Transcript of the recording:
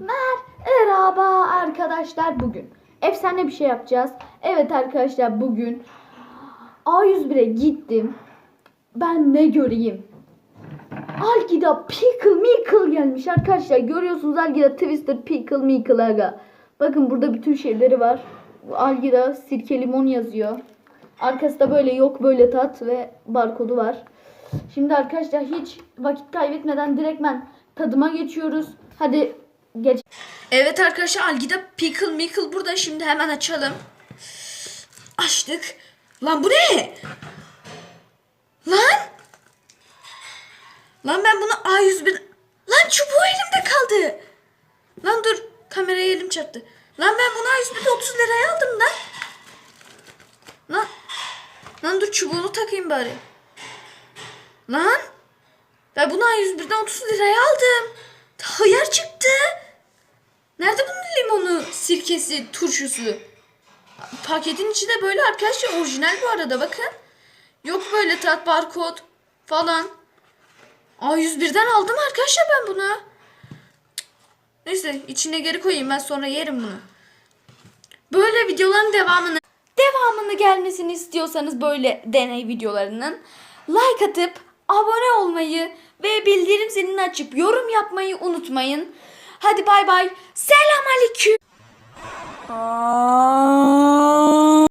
Merhaba arkadaşlar bugün. Efsane bir şey yapacağız. Evet arkadaşlar bugün A101'e gittim. Ben ne göreyim? Algida Pickle Mickle gelmiş arkadaşlar. Görüyorsunuz Algida Twister Pickle Mickle aga. Bakın burada bütün şeyleri var. Algida sirke limon yazıyor. Arkasında böyle yok böyle tat ve barkodu var. Şimdi arkadaşlar hiç vakit kaybetmeden direktmen tadıma geçiyoruz. Hadi geç. Evet arkadaşlar Algida Pickle Mickle burada şimdi hemen açalım. Açtık. Lan bu ne? Lan? Lan ben bunu A101... Lan çubuğu elimde kaldı. Lan dur kameraya elim çarptı. Lan ben bunu A101'de 30 liraya aldım lan. Lan. Lan dur çubuğunu takayım bari. Lan. Ben bunu A101'den 30 liraya aldım. Hıyar çıktı. Sirkesi, turşusu? Paketin içi de böyle arkadaşlar orijinal bu arada bakın. Yok böyle tat barkod falan. A101'den aldım arkadaşlar ben bunu. Neyse içine geri koyayım ben sonra yerim bunu. Böyle videoların devamını devamını gelmesini istiyorsanız böyle deney videolarının like atıp abone olmayı ve bildirim zilini açıp yorum yapmayı unutmayın. Hadi bay bay. Selam aleyküm. 啊